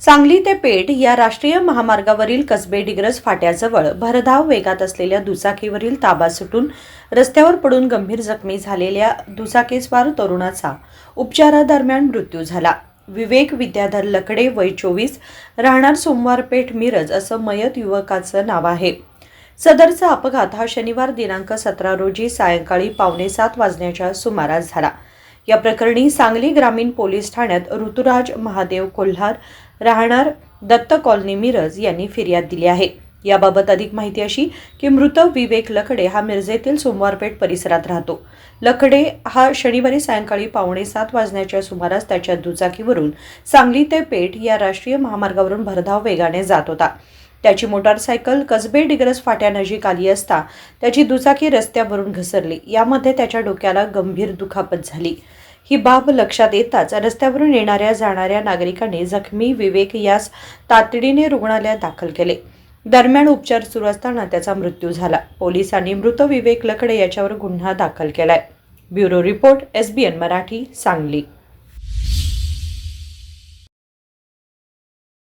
सांगली ते पेठ या राष्ट्रीय महामार्गावरील कसबे डिग्रज फाट्याजवळ भरधाव वेगात असलेल्या दुचाकीवरील ताबा सुटून रस्त्यावर पडून गंभीर जखमी झालेल्या दुचाकीस्वार तरुणाचा उपचारादरम्यान मृत्यू झाला. विवेक विद्याधर लकडे वय चोवीस राहणार सोमवार पेठ मिरज असं मयत युवकाचं नाव आहे. सदरचा अपघात हा शनिवार दिनांक सतरा रोजी सायंकाळी पावणे सात वाजण्याच्या सुमारास झाला. या प्रकरणी सांगली ग्रामीण पोलीस ठाण्यात ऋतुराज महादेव कोल्हार राहणार दत्त कॉलनी मिरज यांनी फिर्याद दिली आहे. याबाबत अधिक माहिती अशी की मृत विवेक लकडे हा मिरजेतील सोमवारपेठ परिसरात राहतो. लकडे हा शनिवारी सायंकाळी पावणे सात वाजण्याच्या सुमारास त्याच्या दुचाकीवरून सांगली ते पेठ या राष्ट्रीय महामार्गावरून भरधाव वेगाने जात होता. त्याची मोटारसायकल कसबे डिग्रस फाट्यानजीक आली असता त्याची दुचाकी रस्त्यावरून घसरली. यामध्ये त्याच्या डोक्याला गंभीर दुखापत झाली. ही बाब लक्षात येताच रस्त्यावरून येणाऱ्या जाणाऱ्या नागरिकांनी जखमी विवेक यास तातडीने रुग्णालयात दाखल केले. दरम्यान उपचार सुरू असताना त्याचा मृत्यू झाला. पोलिसांनी मृत विवेक लकडे याच्यावर गुन्हा दाखल केलाय. Bureau report S B N Marathi Sangli.